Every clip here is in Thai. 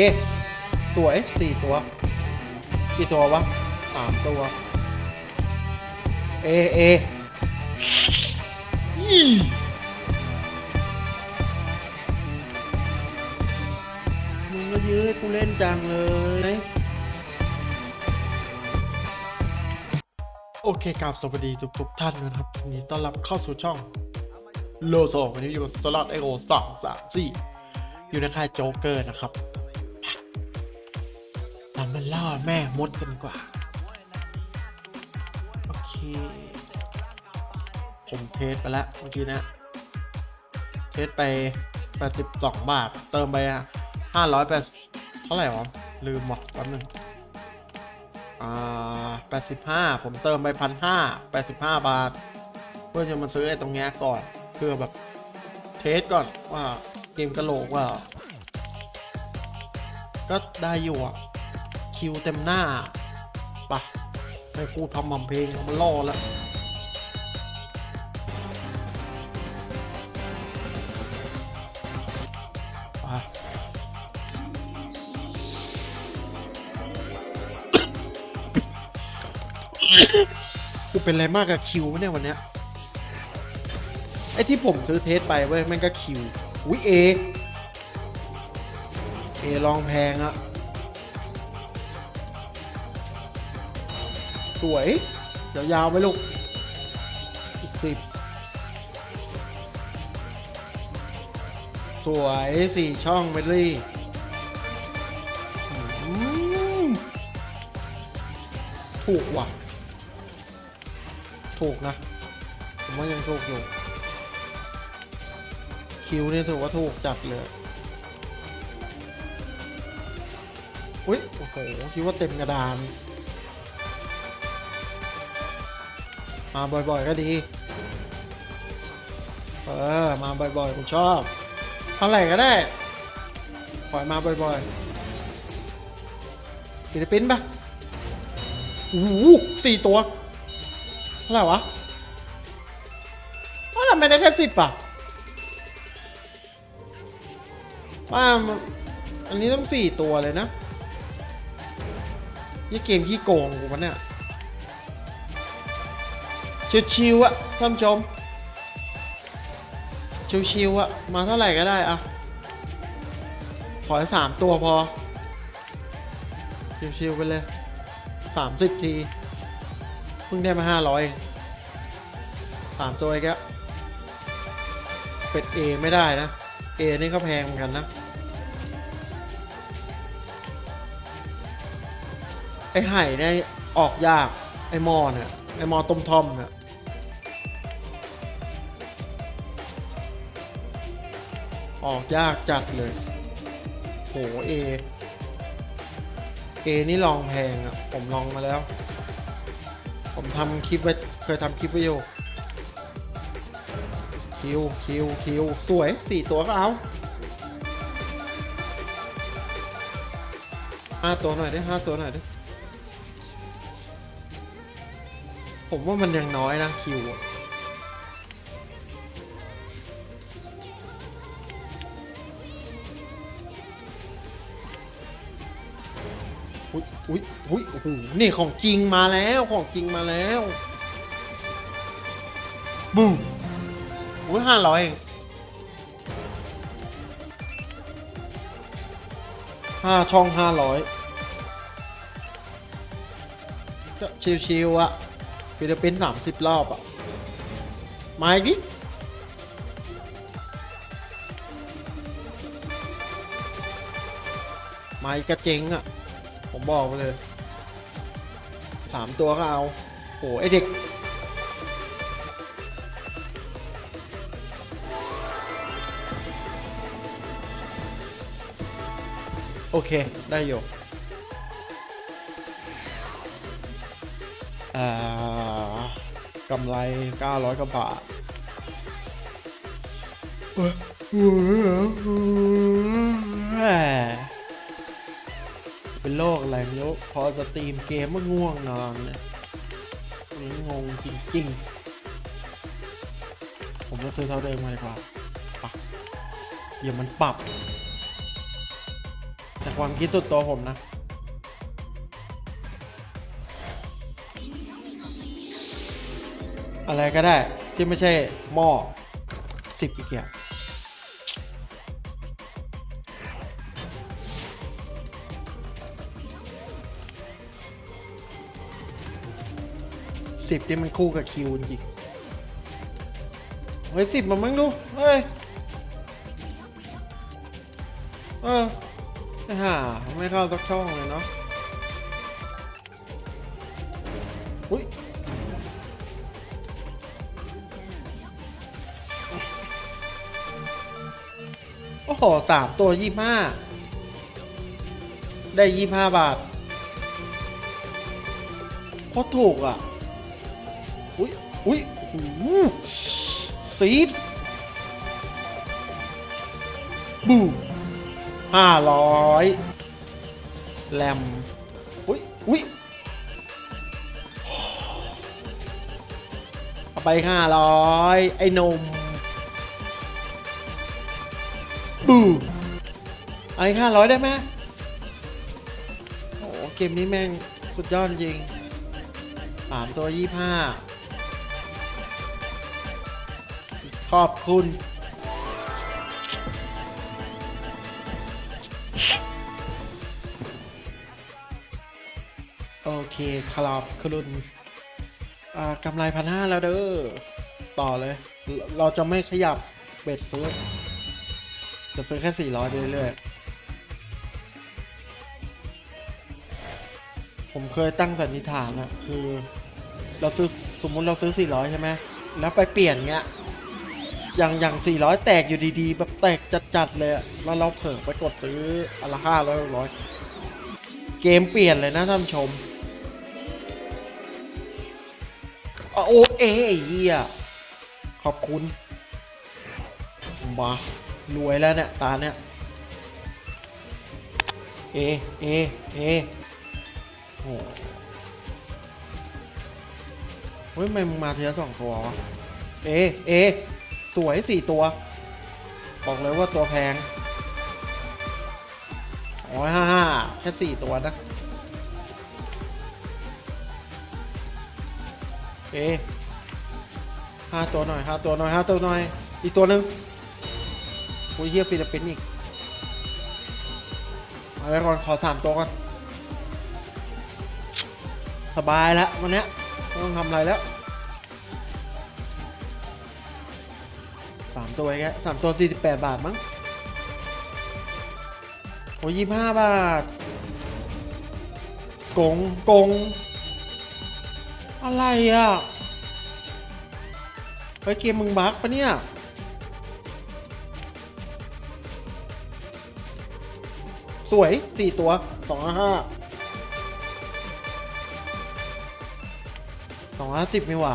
เอะสวยสี่ตัวกี่ตัววะสามตัว เอ เอยี่มึงก็ยื้อให้กูเล่นจังเลยโอเคครับสวัสดีทุกทุกท่านนะครับยินดีต้อนรับเข้าสู่ช่องโลโซวันนี้อยู่กับสล็อตไอโอสองสามสี่อยู่ในค่ายโจ๊กเกอร์นะครับ เรามาล่อแม่มดกันดีกว่า โอเค ผมเทสไปแล้วเมื่อกี้นะ เทสไป 82 บาท เติมไป508เท่าไหร่วะ ลืมหมดแป๊บนึงอ่า85 ผมเติมไป1,500 85บาท เพื่อจะมาซื้อไอ้ตรงนี้ก่อนเพื่อแบบเทสก่อนว่าเกมกระโหลกว่า ก็ได้อยู่อะ คิวเต็มหน้าปะไปพูดทำมัมเพลงมันล่อแล้วกูเป็นอะไรมากกับคิวเนี่ยวันเนี้ยไอ้ที่ผมซื้อเทสไปเว้ยมันก็คิว อุ้ยเอเอลองแพงอะ สวยยาวๆไปลูกอีกสิบสวยสี่ช่องเมดลี่ถูกว่ะ ถูกนะ ผมว่ายังถูกอยู่ คิวเนี่ยถือว่าถูกจัดเลยอุ้ยโอ้โหคิดว่าเต็มกระดาน มาบ่อยๆก็ดี เออ มาบ่อยๆผมชอบ เท่าไหร่ก็ได้ปล่อยมาบ่อยๆศิลปินปะโอ้โหสี่ตัวเท่าไหร่วะว่าทำไมได้แค่สิบอะว่าอันนี้ต้องสี่ตัวเลยนะนี่เกมขี้โกงกูมันเนี่ย ชิวๆอะท่านผู้ชม ชิวๆอะมาเท่าไหร่ก็ได้อะขอสามตัวพอ ชิวๆไปเลยสามสิบทีเพิ่งได้มาห้าร้อยสามตัวเอีกแล้วเป็ดเอไม่ได้นะเอนี่ก็แพงเหมือนกันนะไอไห่เนี่ยออกยากไอมอเนี่ยไอมอต้มทอมเนี่ย ออกยากจัดเลย โหเอเอนี่ลองแพงอะ่ะผมลองมาแล้ว ผมทำคลิปไว้เคยทำคลิปไว้อยู่คิวคิวคิวสวยสี่ตัวก็เอาห้าตัวหน่อยได้ห้าตัวหน่อยดิผมว่ามันยังน้อยนะคิวอะ อุ้ยอุ้ยอุ้ยโอ้โหนี่ของจริงมาแล้วของจริงมาแล้วบูมอุ้ยห้าร้อยเองห้าช่องห้าร้อยก็ชิวๆอะฟิลิปปินส์สามสิบรอบอะมาอีกดิมาอีกกระเจงอะ ผมบอกไปเลยสามตัวก็เอาโหไอเด็กโอเค ได้อยู่อ่ากำไร 900กว่าบาทเอ้ยแหมเป็น โรคอะไรไม่รู้พอสตรีมเกมมันง่วงนอนเลยนี่งงจริงๆ ผมจะซื้อเท่าเดิมมาดีกว่าปะเดี๋ยวมันปรับจะความคิดสุดตัวผมนะอะไรก็ได้ที่ไม่ใช่หม้อสิบอีกอย่าง สิบที่มันคู่กับคิวจริงเฮ้ยสิบมามั้งดู เฮ้ย เออไม่ห่าไม่เข้าสักช่องเลยเนาะ อุ้ยโอ้โหสามตัวยี่ห้า ได้ยี่ห้าบาท โคตรถูกอะ อุ้ยอุ้ยโอ้โหซีดบูห้าร้อยแรมอุ้ยอุ้ยเอาไปห้าร้อยไอ้นมบูไอ้ห้าร้อยได้ไหมโอ้เกมนี้แม่งสุดยอดจริงสามตัวยี่ห้า ขอบคุณ โอเคครับคุณอ่ากำไรพันห้าแล้วเด้อ ต่อเลยเราเราจะไม่ขยับเบ็ดซื้อ จะซื้อแค่สี่ร้อยเรื่อยๆ ผมเคยตั้งสันนิษฐานอะคือ เราซื้อสมมุติเราซื้อสี่ร้อยใช่ไหมแล้วไปเปลี่ยนเงี้ย อย่างอย่างสี่ร้อยแตกอยู่ดีๆ แบบแตกจัดๆเลยแล้วเราเผลอไปกดซื้ออนละห้าร้อยร้อยเกมเปลี่ยนเลยนะท่านชมโอเอไอ้เหี้ยขอบคุณมารวยแล้วเนี่ยตาเนี่ยเอ เอ เอโอ้เฮ้ยทำไมมึงมาทีละสองตัววะ เอ เอ สวยสี่ตัว บอกเลยว่าตัวแพงโอ้ยห้าห้าแค่สี่ตัวนะเอห้าตัวหน่อยห้าตัวหน่อยห้าตัวหน่อย อีกตัวหนึ่งโอ้ยเฮียฟิลิปปินส์อีกเอาไว้ก่อนขอสามตัวก่อน สบายแล้ววันนี้ไม่ต้องทำอะไรแล้ว สามตัวแค่สามตัวสี่สิบแปดบาทมั้งโอ้ยี่ห้าบาท กง กง อะไรอะไปเกมมึงบักปะเนี่ย สวยสี่ตัวสองห้าสองห้าสิบไม่หว่า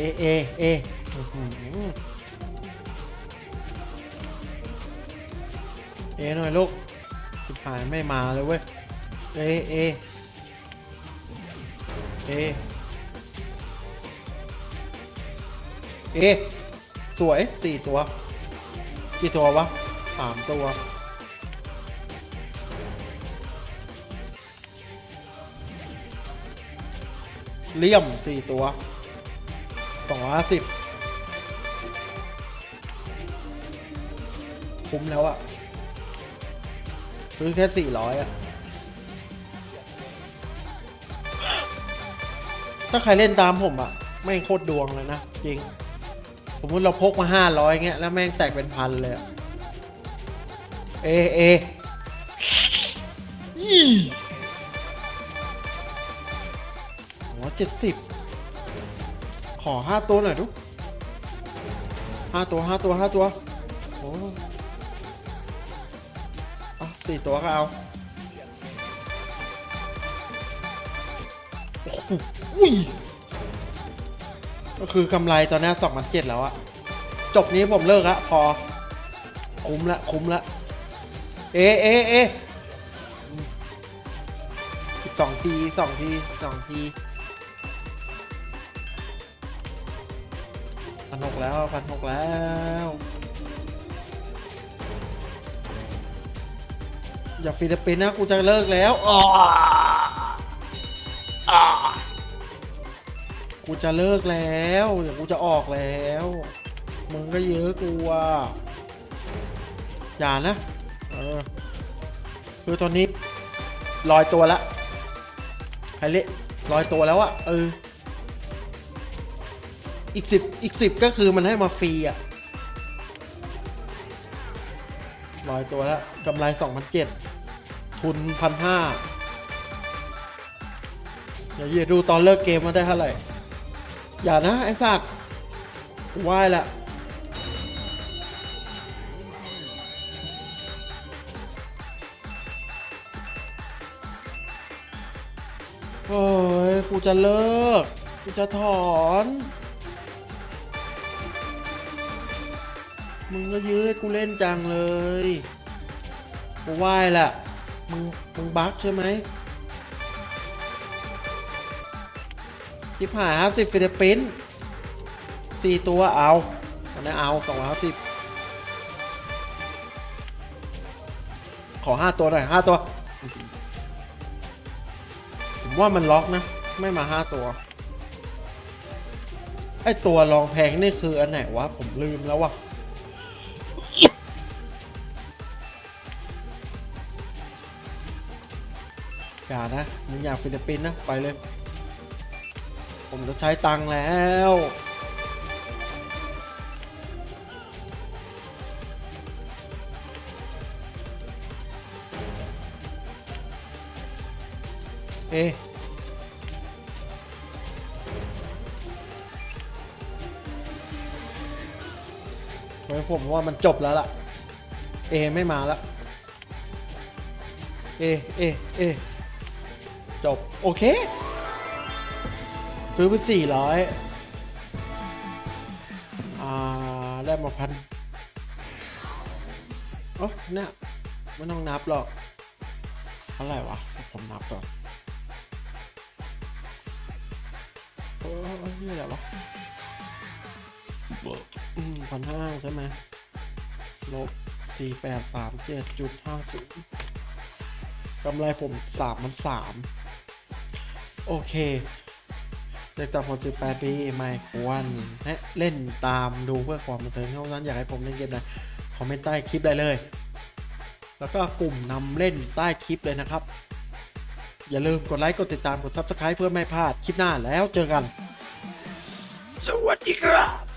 อเอเออื้อเอหน่อยลูกสุดท้ายไม่มาเลยเว้ย เอเอเอเอสวยสี่ตัว กี่ตัววะสามตัวเลี่ยมสี่ตัว สองร้อยห้าสิบคุ้มแล้วอะซื้อแค่สี่ร้อยอะถ้าใครเล่นตามผมอะไม่งโคตรดวงเลยนะ จริง สมมติเราพกมาห้าร้อยเงี้ย แล้วแม่งแตกเป็นพันเลยอะเอ เอยี่โอ้เจ็ดสิบ ขอห้าตัวหน่อยดูห้าตัวห้าตัวห้าตัวโอ้อาสี่ตัวก็เอาอุ้ยก็คือกำไรตอนนี้สองพันเจ็ดแล้วอะจบนี้ผมเลิกละพอ คุ้มละ คุ้มละ เอ เอ เออีกสองทีสองทีสองทีันหกแล้วพันหกแล้วอย่าฟิลิปปินส์นะกูจะเลิกแล้วออกูจะเลิกแล้วอย่ายกูจะออกแล้ว มึงก็เยอะกูอะอย่านะคือตอนนี้ลอยตัวละไฮเละลอยตัวแล้วอะเออ อีกสิบอีกสิบก็คือมันให้มาฟรีอะลอยตัวแล้วกำไรสองพันเจ็ดทุนพันห้าเดี๋ยวอย่าดูตอนเลิกเกมมาได้เท่าไหร่ อย่านะ ไอ้สัตว์กูไหว้ละโอ้ยกูจะเลิก กูจะถอน มึงก็ยืดกูเล่นจังเลยกูไหว้ละมึงมึงบั๊กใช่ไหมสิบหายห้าสิบฟิลิปปินส์สี่ตัวเอาอันนี้เอาสองร้อยห้าสิบขอห้าตัวหน่อยห้าตัว ผมว่ามันล็อกนะ ไม่มาห้าตัว ไอตัวรองแพงนี่คืออันไหนวะ ผมลืมแล้ววะ อย่านะมึงอยากฟิลิปปินส์นะ ไปเลย ผมจะใช้ตังค์แล้วเอเฮ้ยผมว่ามันจบแล้วล่ะ เอไม่มาแล้วเอ เอ เอ จบ โอเค ซื้อไปสี่ร้อยอ่า ได้มาพันโอ้เนี่ยไม่ต้องนับหรอกเท่าไหร่วะ ผมนับก่อนโอ้ยนี่อะไรวะอืมพันห้าใช่ไหมลบสี่แปดสามเจ็ดจุดห้าศูนย์กำไรผมสามมันสาม โอเคเด็กต่ำกว่า18ปีไม่ควรและเล่นตามดูเพื่อความบันเทิงเท่านั้นอยากให้ผมเล่นเกมไหนคอมเมนต์ใต้คลิปได้เลย แล้วก็กลุ่มนำเล่นใต้คลิปเลยนะครับ อย่าลืมกดไลค์ กดติดตาม กด Subscribe เพื่อไม่พลาดคลิปหน้าแล้วเจอกัน สวัสดีครับ